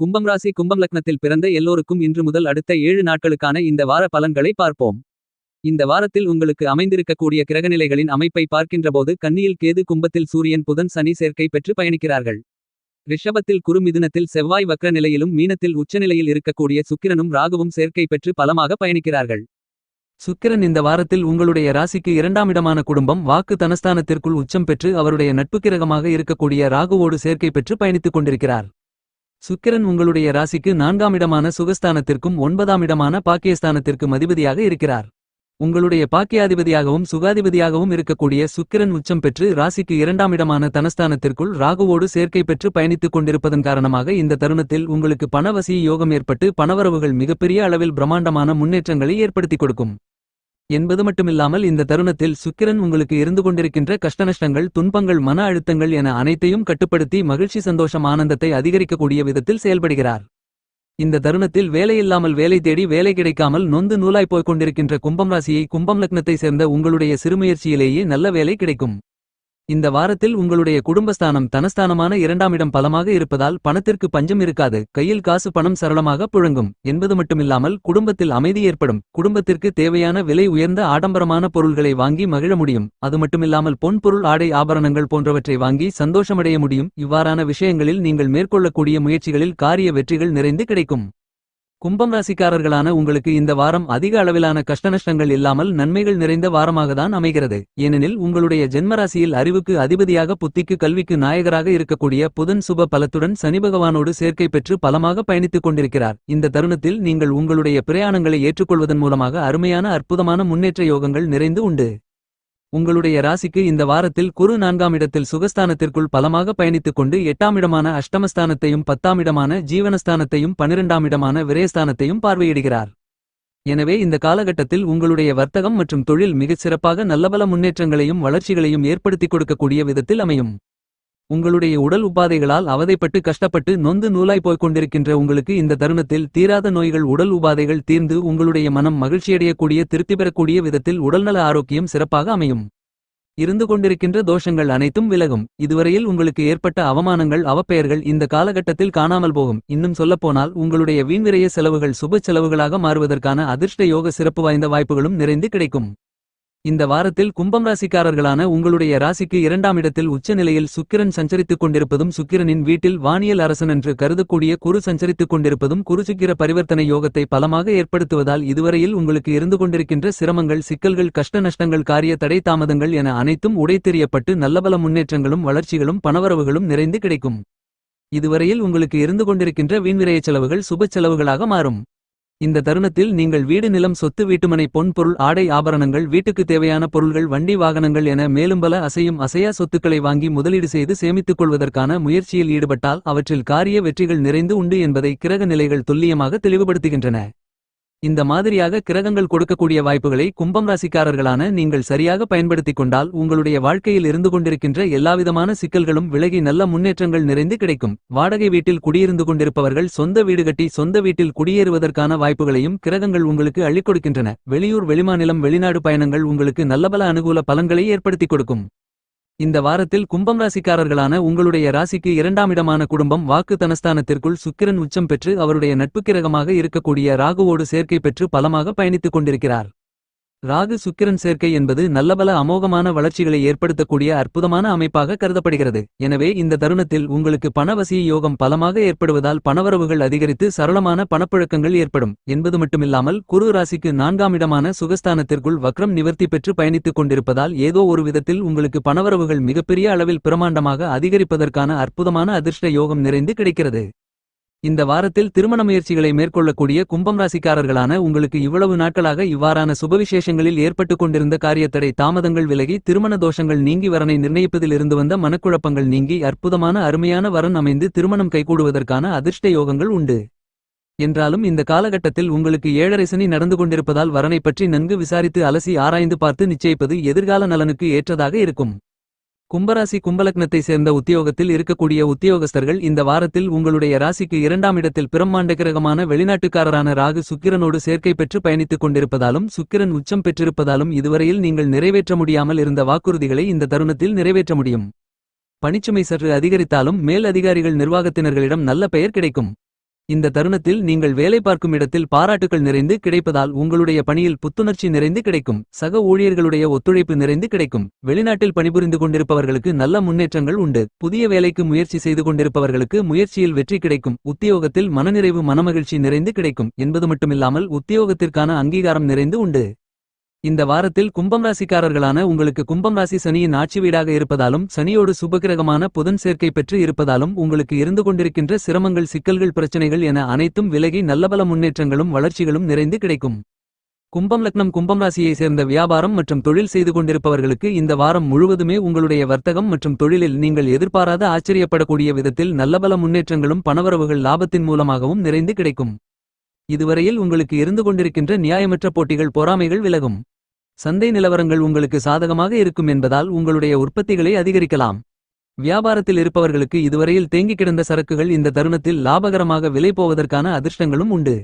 கும்பம் ராசி கும்பம் லக்னத்தில் பிறந்த எல்லோருக்கும் இன்று முதல் அடுத்த ஏழு நாட்களுக்கான இந்த வார பலன்களை பார்ப்போம். இந்த வாரத்தில் உங்களுக்கு அமைந்திருக்கக்கூடிய கிரகநிலைகளின் அமைப்பை பார்க்கின்றபோது கன்னியில் கேது கும்பத்தில் சூரியன் புதன் சனி சேர்க்கை பெற்று பயணிக்கிறார்கள். ரிஷபத்தில் குருமிதினத்தில் செவ்வாய் வக்ர நிலையிலும் மீனத்தில் உச்சநிலையில் இருக்கக்கூடிய சுக்கிரனும் ராகுவும் சேர்க்கை பெற்று பலமாக பயணிக்கிறார்கள். சுக்கிரன் இந்த வாரத்தில் உங்களுடைய ராசிக்கு இரண்டாம் இடமான குடும்பம் வாக்கு தனஸ்தானத்திற்குள் உச்சம் பெற்று அவருடைய நட்புக்கிரகமாக இருக்கக்கூடிய ராகுவோடு சேர்க்கை பெற்று பயணித்துக் கொண்டிருக்கிறார். சுக்கிரன் உங்களுடைய ராசிக்கு நான்காம் இடமான சுகஸ்தானத்திற்கும் ஒன்பதாம் இடமான பாக்கியஸ்தானத்திற்கும் அதிபதியாக இருக்கிறார். உங்களுடைய பாக்கியாதிபதியாகவும் சுகாதிபதியாகவும் இருக்கக்கூடிய சுக்கிரன் உச்சம் பெற்று ராசிக்கு இரண்டாம் இடமான தனஸ்தானத்திற்குள் ராகுவோடு சேர்க்கை பெற்று பயணித்துக் கொண்டிருப்பதன் காரணமாக இந்த தருணத்தில் உங்களுக்கு பணவசி யோகம் ஏற்பட்டு பணவரவுகள் மிகப்பெரிய அளவில் பிரம்மாண்டமான முன்னேற்றங்களை ஏற்படுத்திக் கொடுக்கும். என்பது மட்டுமில்லாமல் இந்த தருணத்தில் சுக்கிரன் உங்களுக்கு இருந்து கொண்டிருக்கின்ற கஷ்டநஷ்டங்கள் துன்பங்கள் மன அழுத்தங்கள் என அனைத்தையும் கட்டுப்படுத்தி மகிழ்ச்சி சந்தோஷம் ஆனந்தத்தை அதிகரிக்கக்கூடிய விதத்தில் செயல்படுகிறார். இந்த தருணத்தில் வேலையில்லாமல் வேலை தேடி வேலை கிடைக்காமல் நொந்து நூலாய் போய்க் கொண்டிருக்கின்ற கும்பம் ராசியை கும்பம் லக்னத்தை சேர்ந்த உங்களுடைய சிறுமுயற்சியிலேயே நல்ல வேலை கிடைக்கும். இந்த வாரத்தில் உங்களுடைய குடும்பஸ்தானம் தனஸ்தானமான இரண்டாம் இடம் பலமாக இருப்பதால் பணத்திற்கு பஞ்சம் இருக்காது. கையில் காசு பணம் சரளமாக புழங்கும். என்பது மட்டுமில்லாமல் குடும்பத்தில் அமைதி ஏற்படும். குடும்பத்திற்கு தேவையான விலை உயர்ந்த ஆடம்பரமான பொருள்களை வாங்கி மகிழ முடியும். அது மட்டுமில்லாமல் பொன் பொருள் ஆடை ஆபரணங்கள் போன்றவற்றை வாங்கி சந்தோஷமடைய முடியும். இவ்வாறான விஷயங்களில் நீங்கள் மேற்கொள்ளக்கூடிய முயற்சிகளில் காரிய வெற்றிகள் நிறைந்து கிடைக்கும். கும்பம் ராசிக்காரர்களான உங்களுக்கு இந்த வாரம் அதிக அளவிலான கஷ்டநஷ்டங்கள் இல்லாமல் நன்மைகள் நிறைந்த வாரமாக தான் அமைகிறது. ஏனெனில் உங்களுடைய ஜென்மராசியில் அறிவுக்கு அதிபதியாக புத்திக்கு கல்விக்கு நாயகராக இருக்கக்கூடிய புதன் சுப பலத்துடன் சனி பகவானோடு சேர்க்கை பெற்று பலமாக பயணித்துக் கொண்டிருக்கிறார். இந்த தருணத்தில் நீங்கள் உங்களுடைய பிரயாணங்களை ஏற்றுக்கொள்வதன் மூலமாக அருமையான அற்புதமான முன்னேற்ற யோகங்கள் நிறைந்து உண்டு. உங்களுடைய ராசிக்கு இந்த வாரத்தில் குரு நான்காம் இடத்தில் சுகஸ்தானத்திற்குள் பலமாக பயணித்துக் கொண்டு எட்டாம் இடமான அஷ்டமஸ்தானத்தையும் பத்தாம் இடமான ஜீவனஸ்தானத்தையும் பனிரெண்டாம் இடமான விரயஸ்தானத்தையும் பார்வையிடுகிறார். எனவே இந்த காலகட்டத்தில் உங்களுடைய வர்த்தகம் மற்றும் தொழில் மிகச் சிறப்பாக நல்லபல முன்னேற்றங்களையும் வளர்ச்சிகளையும் ஏற்படுத்திக் கொடுக்கக்கூடிய விதத்தில் அமையும். உங்களுடைய உடல் உபாதைகளால் அவதைப்பட்டு கஷ்டப்பட்டு நொந்து நூலாய் போய்க் கொண்டிருக்கின்ற உங்களுக்கு இந்த தருணத்தில் தீராத நோய்கள் உடல் உபாதைகள் தீர்ந்து உங்களுடைய மனம் மகிழ்ச்சியடையக்கூடிய திருப்தி பெறக்கூடிய விதத்தில் உடல்நல ஆரோக்கியம் சிறப்பாக அமையும். இருந்து கொண்டிருக்கின்ற தோஷங்கள் அனைத்தும் விலகும் இதுவரையில் உங்களுக்கு ஏற்பட்ட அவமானங்கள் அவப்பெயர்கள் இந்த காலகட்டத்தில் காணாமல் போகும் இன்னும் சொல்லப்போனால் உங்களுடைய வீண்விரைய செலவுகள் சுப செலவுகளாக மாறுவதற்கான அதிர்ஷ்ட யோக சிறப்பு வாய்ந்த வாய்ப்புகளும் நிறைந்து கிடைக்கும். இந்த வாரத்தில் கும்பம் ராசிக்காரர்களான உங்களுடைய ராசிக்கு இரண்டாம் இடத்தில் உச்ச நிலையில் சுக்கிரன் சஞ்சரித்துக் கொண்டிருப்பதும் சுக்கிரனின் வீட்டில் வானியல் அரசன் என்று கருதக்கூடிய குரு சஞ்சரித்துக் கொண்டிருப்பதும் குருசுக்கிர பரிவர்த்தனை யோகத்தை பலமாக ஏற்படுத்துவதால் இதுவரையில் உங்களுக்கு இருந்து கொண்டிருக்கின்ற சிரமங்கள் சிக்கல்கள் கஷ்ட நஷ்டங்கள் காரிய தடை தாமதங்கள் என அனைத்தும் உடைத்தெறியப்பட்டு நல்லபல முன்னேற்றங்களும் வளர்ச்சிகளும் பணவரவுகளும் நிறைந்து கிடைக்கும். இதுவரையில் உங்களுக்கு இருந்து கொண்டிருக்கின்ற வீண்விரைய செலவுகள் சுப செலவுகளாக மாறும். இந்த தருணத்தில் நீங்கள் வீடு நிலம் சொத்து வீட்டுமனை பொன் பொருள் ஆடை ஆபரணங்கள் வீட்டுக்கு தேவையான பொருள்கள் வண்டி வாகனங்கள் என மேலும் பல அசையும் அசையா சொத்துக்களை வாங்கி முதலீடு செய்து சேமித்துக் கொள்வதற்கான முயற்சியில் ஈடுபட்டால் அவற்றில் காரிய வெற்றிகள் நிறைந்து உண்டு என்பதை கிரக நிலைகள் துல்லியமாக தெளிவுபடுத்துகின்றன. இந்த மாதிரியாக கிரகங்கள் கொடுக்கக்கூடிய வாய்ப்புகளை கும்பம் ராசிக்காரர்களான நீங்கள் சரியாக பயன்படுத்திக் கொண்டால் உங்களுடைய வாழ்க்கையில் இருந்து கொண்டிருக்கின்ற எல்லாவிதமான சிக்கல்களும் விலகி நல்ல முன்னேற்றங்கள் நிறைந்து கிடைக்கும். வாடகை வீட்டில் குடியிருந்து கொண்டிருப்பவர்கள் சொந்த வீடு கட்டி சொந்த வீட்டில் குடியேறுவதற்கான வாய்ப்புகளையும் கிரகங்கள் உங்களுக்கு அள்ளிக் கொடுக்கின்றன. வெளியூர் வெளிமாநிலம் வெளிநாடு பயணங்கள் உங்களுக்கு நல்லபல அனுகூல பலன்களை ஏற்படுத்திக் கொடுக்கும். இந்த வாரத்தில் கும்பம் ராசிக்காரர்களான உங்களுடைய ராசிக்கு இரண்டாம் இடமான குடும்பம் வாக்கு தனஸ்தானத்திற்குள் சுக்கிரன் உச்சம் பெற்று அவருடைய நட்புக்கிரகமாக இருக்கக்கூடிய ராகுவோடு சேர்க்கை பெற்று பலமாக பயணித்துக் கொண்டிருக்கிறார். ராகு சுக்கிரன் சேர்க்கை என்பது நல்லபல அமோகமான வளர்ச்சிகளை ஏற்படுத்தக்கூடிய அற்புதமான அமைப்பாக கருதப்படுகிறது. எனவே இந்த தருணத்தில் உங்களுக்கு பணவசிய யோகம் பலமாக ஏற்படுவதால் பணவரவுகள் அதிகரித்து சரளமான பணப்புழக்கங்கள் ஏற்படும். என்பது மட்டுமில்லாமல் குரு ராசிக்கு நான்காம் இடமான சுகஸ்தானத்திற்குள் வக்ரம் நிவர்த்தி பெற்று பயணித்துக் கொண்டிருப்பதால் ஏதோ ஒரு விதத்தில் உங்களுக்கு பணவரவுகள் மிகப்பெரிய அளவில் பிரமாண்டமாக அதிகரிப்பதற்கான அற்புதமான அதிர்ஷ்ட யோகம் நிறைந்து கிடைக்கிறது. இந்த வாரத்தில் திருமண முயற்சிகளை மேற்கொள்ளக்கூடிய கும்பம் ராசிக்காரர்களான உங்களுக்கு இவ்வளவு நாட்களாக இவ்வாறான சுபவிசேஷங்களில் ஏற்பட்டுக் கொண்டிருந்த காரியத்தடை தாமதங்கள் விலகி திருமண தோஷங்கள் நீங்கி வரனை நிர்ணயிப்பதில் இருந்து வந்த மனக்குழப்பங்கள் நீங்கி அற்புதமான அருமையான வரன் அமைந்து திருமணம் கைகூடுவதற்கான அதிர்ஷ்ட யோகங்கள் உண்டு. என்றாலும் இந்த காலகட்டத்தில் உங்களுக்கு ஏழரை சனி நடந்து கொண்டிருப்பதால் வரனை பற்றி நன்கு விசாரித்து அலசி ஆராய்ந்து பார்த்து நிச்சயிப்பது எதிர்கால நலனுக்கு ஏற்றதாக இருக்கும். கும்பராசி கும்பலக்னத்தை சேர்ந்த உத்தியோகத்தில் இருக்கக்கூடிய உத்தியோகஸ்தர்கள் இந்த வாரத்தில் உங்களுடைய ராசிக்கு இரண்டாம் இடத்தில் பிரம்மாண்ட கிரகமான வெளிநாட்டுக்காரரான ராகு சுக்கிரனோடு சேர்க்கை பெற்று பயணித்துக் கொண்டிருப்பதாலும் சுக்கிரன் உச்சம் பெற்றிருப்பதாலும் இதுவரையில் நீங்கள் நிறைவேற்ற முடியாமல் இருந்த வாக்குறுதிகளை இந்த தருணத்தில் நிறைவேற்ற முடியும். பணிச்சுமை சற்று அதிகரித்தாலும் மேல் அதிகாரிகள் நிர்வாகத்தினர்களிடம் நல்ல பெயர் கிடைக்கும். இந்த தருணத்தில் நீங்கள் வேலை பார்க்கும் இடத்தில் பாராட்டுகள் நிறைந்து கிடைப்பதால் உங்களுடைய பணியில் புத்துணர்ச்சி நிறைந்து கிடைக்கும். சக ஊழியர்களுடைய ஒத்துழைப்பு நிறைந்து கிடைக்கும். வெளிநாட்டில் பணிபுரிந்து கொண்டிருப்பவர்களுக்கு நல்ல முன்னேற்றங்கள் உண்டு. புதிய வேலைக்கு முயற்சி செய்து கொண்டிருப்பவர்களுக்கு முயற்சியில் வெற்றி கிடைக்கும். உத்தியோகத்தில் மனநிறைவு மனமகிழ்ச்சி நிறைந்து கிடைக்கும். என்பது மட்டுமில்லாமல் உத்தியோகத்திற்கான அங்கீகாரம் நிறைந்து உண்டு. இந்த வாரத்தில் கும்பம் ராசிக்காரர்களான உங்களுக்கு கும்பம் ராசி சனியின் ஆட்சி வீடாக இருப்பதாலும் சனியோடு சுபகிரகமான புதன் சேர்க்கை பெற்று இருப்பதாலும் உங்களுக்கு இருந்து கொண்டிருக்கின்ற சிரமங்கள் சிக்கல்கள் பிரச்சனைகள் என அனைத்தும் விலகி நல்லபல முன்னேற்றங்களும் வளர்ச்சிகளும் நிறைந்து கிடைக்கும். கும்பம் லக்னம் கும்பம் ராசியை சேர்ந்த வியாபாரம் மற்றும் தொழில் செய்து கொண்டிருப்பவர்களுக்கு இந்த வாரம் முழுவதுமே உங்களுடைய வர்த்தகம் மற்றும் தொழிலில் நீங்கள் எதிர்பாராத ஆச்சரியப்படக்கூடிய விதத்தில் நல்லபல முன்னேற்றங்களும் பணவரவுகள் லாபத்தின் மூலமாகவும் நிறைந்து கிடைக்கும். இதுவரையில் உங்களுக்கு இருந்து கொண்டிருக்கின்ற நியாயமற்ற போட்டிகள் பொறாமைகள் விலகும். சந்தை நிலவரங்கள் உங்களுக்கு சாதகமாக இருக்கும் என்பதால் உங்களுடைய உற்பத்திகளை அதிகரிக்கலாம். வியாபாரத்தில் இருப்பவர்களுக்கு இதுவரையில் தேங்கி கிடந்த சரக்குகள் இந்த தருணத்தில் லாபகரமாக விலை போவதற்கான அதிர்ஷ்டங்களும் உண்டு.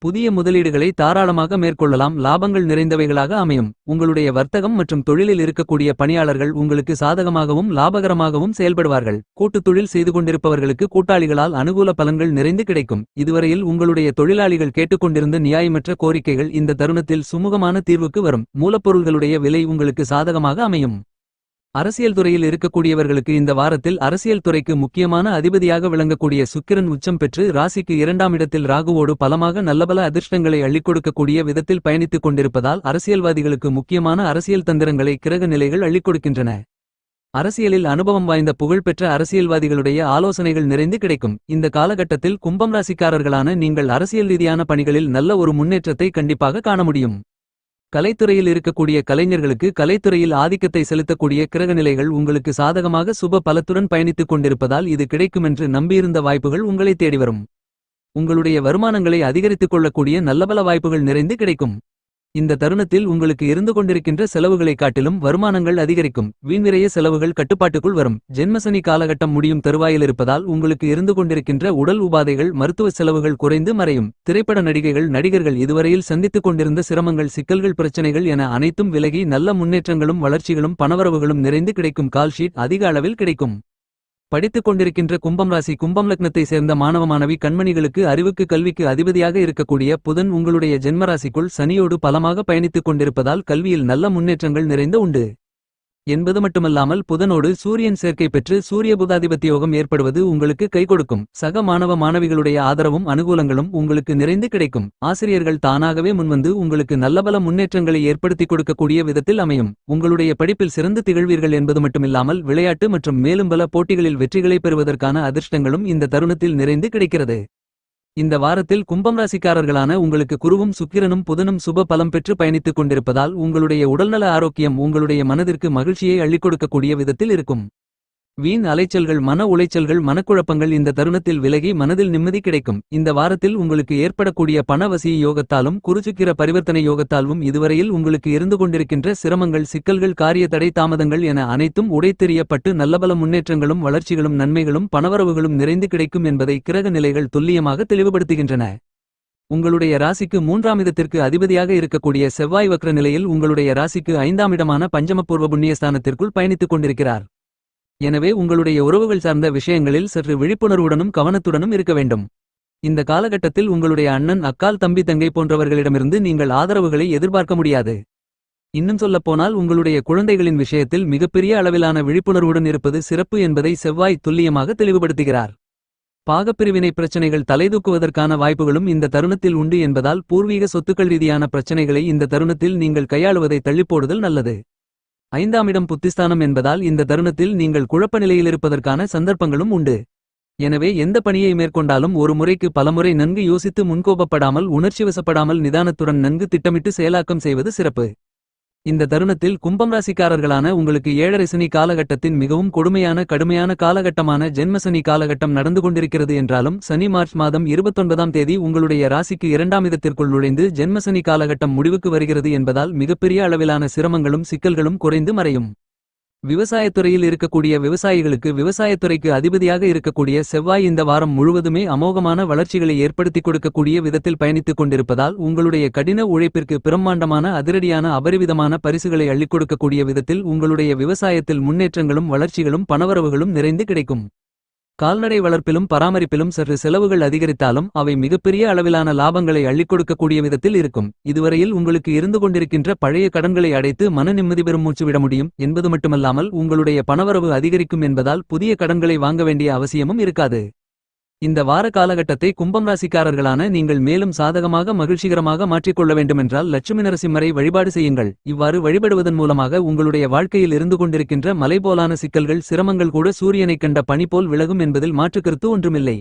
புதிய முதலீடுகளை தாராளமாக மேற்கொள்ளலாம். லாபங்கள் நிறைந்தவைகளாக அமையும். உங்களுடைய வர்த்தகம் மற்றும் தொழிலில் இருக்கக்கூடிய பணியாளர்கள் உங்களுக்கு சாதகமாகவும் லாபகரமாகவும் செயல்படுவார்கள். கூட்டுத் தொழில் செய்து கொண்டிருப்பவர்களுக்கு கூட்டாளிகளால் அனுகூல பலன்கள் நிறைந்து கிடைக்கும். இதுவரையில் உங்களுடைய தொழிலாளிகள் கேட்டுக்கொண்டிருந்த நியாயமற்ற கோரிக்கைகள் இந்த தருணத்தில் சுமூகமான தீர்வுக்கு வரும். மூலப்பொருள்களுடைய விலை உங்களுக்கு சாதகமாக அமையும். அரசியல் துறையில் இருக்கக்கூடியவர்களுக்கு இந்த வாரத்தில் அரசியல் துறைக்கு முக்கியமான அதிபதியாக விளங்கக்கூடிய சுக்கிரன் உச்சம் பெற்று ராசிக்கு இரண்டாம் இடத்தில் ராகுவோடு பலமாக நல்லபல அதிர்ஷ்டங்களை அள்ளிக் கொடுக்கக்கூடிய விதத்தில் பயணித்துக் கொண்டிருப்பதால் அரசியல்வாதிகளுக்கு முக்கியமான அரசியல் தந்திரங்களை கிரக நிலைகள் அள்ளிக் கொடுக்கின்றன. அரசியலில் அனுபவம் வாய்ந்த புகழ்பெற்ற அரசியல்வாதிகளுடைய ஆலோசனைகள் நிறைந்து கிடைக்கும். இந்த காலகட்டத்தில் கும்பம் ராசிக்காரர்களான நீங்கள் அரசியல் ரீதியான பணிகளில் நல்ல ஒரு முன்னேற்றத்தை கண்டிப்பாக காண முடியும். கலைத்துறையில் இருக்கக்கூடிய கலைஞர்களுக்கு கலைத்துறையில் ஆதிக்கத்தை செலுத்தக்கூடிய கிரகநிலைகள் உங்களுக்கு சாதகமாக சுப பலத்துடன் பயணித்துக் கொண்டிருப்பதால் இது கிடைக்குமென்று நம்பியிருந்த வாய்ப்புகள் உங்களை தேடி வரும் உங்களுடைய வருமானங்களை அதிகரித்துக் கொள்ளக்கூடிய நல்லபல வாய்ப்புகள் நிறைந்து கிடைக்கும். இந்த தருணத்தில் உங்களுக்கு இருந்து கொண்டிருக்கின்ற செலவுகளைக் காட்டிலும் வருமானங்கள் அதிகரிக்கும். வீண்விரைய செலவுகள் கட்டுப்பாட்டுக்குள் வரும். ஜென்மசனி காலகட்டம் முடியும் தருவாயில் இருப்பதால் உங்களுக்கு இருந்து கொண்டிருக்கின்ற உடல் உபாதைகள் மருத்துவ செலவுகள் குறைந்து மறையும். திரைப்பட நடிகைகள் நடிகர்கள் இதுவரையில் சந்தித்துக் கொண்டிருந்த சிரமங்கள் சிக்கல்கள் பிரச்சனைகள் என அனைத்தும் விலகி நல்ல முன்னேற்றங்களும் வளர்ச்சிகளும் பணவரவுகளும் நிறைந்து கிடைக்கும். கால்ஷீட் அதிக அளவில் கிடைக்கும். படித்துக் கொண்டிருக்கின்ற கும்பம் ராசி கும்பம் லக்னத்தை சேர்ந்த மாணவ மாணவி கண்மணிகளுக்கு அறிவுக்கு கல்விக்கு அதிபதியாக இருக்கக்கூடிய புதன் உங்களுடைய ஜென்மராசிக்குள் சனியோடு பலமாக பயணித்துக் கொண்டிருப்பதால் கல்வியில் நல்ல முன்னேற்றங்கள் நிறைந்த உண்டு. என்பது மட்டுமல்லாமல் புதனோடு சூரியன் சேர்க்கை பெற்று சூரிய புதாதிபத்திய யோகம் ஏற்படுவது உங்களுக்கு கை கொடுக்கும். சக மாணவ மாணவிகளுடைய ஆதரவும் அனுகூலங்களும் உங்களுக்கு நிறைந்து கிடைக்கும். ஆசிரியர்கள் தானாகவே முன்வந்து உங்களுக்கு நல்லபல முன்னேற்றங்களை ஏற்படுத்திக் கொடுக்கக்கூடிய விதத்தில் அமையும். உங்களுடைய படிப்பில் சிறந்து திகழ்வீர்கள் என்பது மட்டுமில்லாமல் விளையாட்டு மற்றும் மேலும் பல போட்டிகளில் வெற்றிகளை பெறுவதற்கான அதிர்ஷ்டங்களும் இந்த தருணத்தில் நிறைந்து கிடைக்கிறது. இந்த வாரத்தில் கும்பம் ராசிக்காரர்களான உங்களுக்கு குருவும் சுக்கிரனும் புதனும் சுப பலம் பெற்று பயணித்துக் கொண்டிருப்பதால் உங்களுடைய உடல்நல ஆரோக்கியம் உங்களுடைய மனதிற்கு மகிழ்ச்சியை அள்ளிக் கொடுக்கக்கூடிய விதத்தில் இருக்கும். வீண் அலைச்சல்கள் மன உளைச்சல்கள் மனக்குழப்பங்கள் இந்த தருணத்தில் விலகி மனதில் நிம்மதி கிடைக்கும். இந்த வாரத்தில் உங்களுக்கு ஏற்படக்கூடிய பணவசி யோகத்தாலும் குருச்சுக்கிர பரிவர்த்தனை யோகத்தாலும் இதுவரையில் உங்களுக்கு இருந்து கொண்டிருக்கின்ற சிரமங்கள் சிக்கல்கள் காரிய தடை தாமதங்கள் என அனைத்தும் உடைத்தெறியப்பட்டு நல்லபல முன்னேற்றங்களும் வளர்ச்சிகளும் நன்மைகளும் பணவரவுகளும் நிறைந்து கிடைக்கும் என்பதை கிரக நிலைகள் துல்லியமாக தெளிவுபடுத்துகின்றன. உங்களுடைய ராசிக்கு மூன்றாம் இடத்திற்கு அதிபதியாக இருக்கக்கூடிய செவ்வாய் வக்ர நிலையில் உங்களுடைய ராசிக்கு ஐந்தாம் இடமான பஞ்சமபூர்வ புண்ணியஸ்தானத்திற்குள் பயணித்துக் கொண்டிருக்கிறார். எனவே உங்களுடைய உறவுகள் சார்ந்த விஷயங்களில் சற்று விழிப்புணர்வுடனும் கவனத்துடனும் இருக்க வேண்டும். இந்த காலகட்டத்தில் உங்களுடைய அண்ணன் அக்கால் தம்பி தங்கை போன்றவர்களிடமிருந்து நீங்கள் ஆதரவுகளை எதிர்பார்க்க முடியாது. இன்னும் சொல்லப்போனால் உங்களுடைய குழந்தைகளின் விஷயத்தில் மிகப்பெரிய அளவிலான விழிப்புணர்வுடன் இருப்பது சிறப்பு என்பதை செவ்வாய் துல்லியமாக தெளிவுபடுத்துகிறார். பாகப்பிரிவினை பிரச்சனைகள் தலைதூக்குவதற்கான வாய்ப்புகளும் இந்த தருணத்தில் உண்டு என்பதால் பூர்வீக சொத்துக்கள் ரீதியான பிரச்சனைகளை இந்த தருணத்தில் நீங்கள் கையாளுவதை தள்ளிப்போடுதல் நல்லது. ஐந்தாம் இடம் புத்திஸ்தானம் என்பதால் இந்த தருணத்தில் நீங்கள் குழப்ப நிலையிலிருப்பதற்கான சந்தர்ப்பங்களும் உண்டு. எனவே எந்த பணியை மேற்கொண்டாலும் ஒரு முறைக்கு பலமுறை நன்கு யோசித்து முன்கோபப்படாமல் உணர்ச்சிவசப்படாமல் நிதானத்துடன் நன்கு திட்டமிட்டு செயலாக்கம் செய்வது சிறப்பு. இந்த தருணத்தில் கும்பம் ராசிக்காரர்களான உங்களுக்கு ஏழரை சனி காலகட்டத்தின் மிகவும் கொடுமையான கடுமையான காலகட்டமான ஜென்மசனி காலகட்டம் நடந்து கொண்டிருக்கிறது என்றாலும் சனி மார்ச் மாதம் இருபத்தொன்பதாம் தேதி உங்களுடைய ராசிக்கு இரண்டாம் இடத்திற்குள் நுழைந்து ஜென்மசனி காலகட்டம் முடிவுக்கு வருகிறது என்பதால் மிகப்பெரிய அளவிலான சிரமங்களும் சிக்கல்களும் குறைந்து மறையும். விவசாயத்துறையில் இருக்கக்கூடிய விவசாயிகளுக்கு விவசாயத்துறைக்கு அதிபதியாக இருக்கக்கூடிய செவ்வாய் இந்த வாரம் முழுவதுமே அமோகமான வளர்ச்சிகளை ஏற்படுத்திக் கொடுக்கக்கூடிய விதத்தில் பயணித்துக் கொண்டிருப்பதால் உங்களுடைய கடின உழைப்பிற்கு பிரம்மாண்டமான அதிரடியான அபரிவிதமான பரிசுகளை அள்ளிக் கொடுக்கக்கூடிய விதத்தில் உங்களுடைய விவசாயத்தில் முன்னேற்றங்களும் வளர்ச்சிகளும் பணவரவுகளும் நிறைந்து கிடைக்கும். கால்நடை வளர்ப்பிலும் பராமரிப்பிலும் சற்று செலவுகள் அதிகரித்தாலும் அவை மிகப்பெரிய அளவிலான லாபங்களை அள்ளிக் கொடுக்கக்கூடிய விதத்தில் இருக்கும். இதுவரையில் உங்களுக்கு இருந்து கொண்டிருக்கின்ற பழைய கடன்களை அடைத்து மன நிம்மதி பெறும் மூச்சு விட முடியும். என்பது மட்டுமல்லாமல் உங்களுடைய பணவரவு அதிகரிக்கும் என்பதால் புதிய கடன்களை வாங்க வேண்டிய அவசியமும் இருக்காது. இந்த வார காலகட்டத்தை கும்பம் ராசிக்காரர்களான நீங்கள் மேலும் சாதகமாக மகிழ்ச்சிகரமாக மாற்றிக்கொள்ள வேண்டுமென்றால் லட்சுமி நரசிம்மரை வழிபாடு செய்யுங்கள். இவ்வாறு வழிபடுவதன் மூலமாக உங்களுடைய வாழ்க்கையில் இருந்து கொண்டிருக்கின்ற மலைபோலான சிக்கல்கள் சிரமங்கள் கூட சூரியனைக் கண்ட பணி போல் விலகும் என்பதில் மாற்றுக்கருத்து ஒன்றுமில்லை.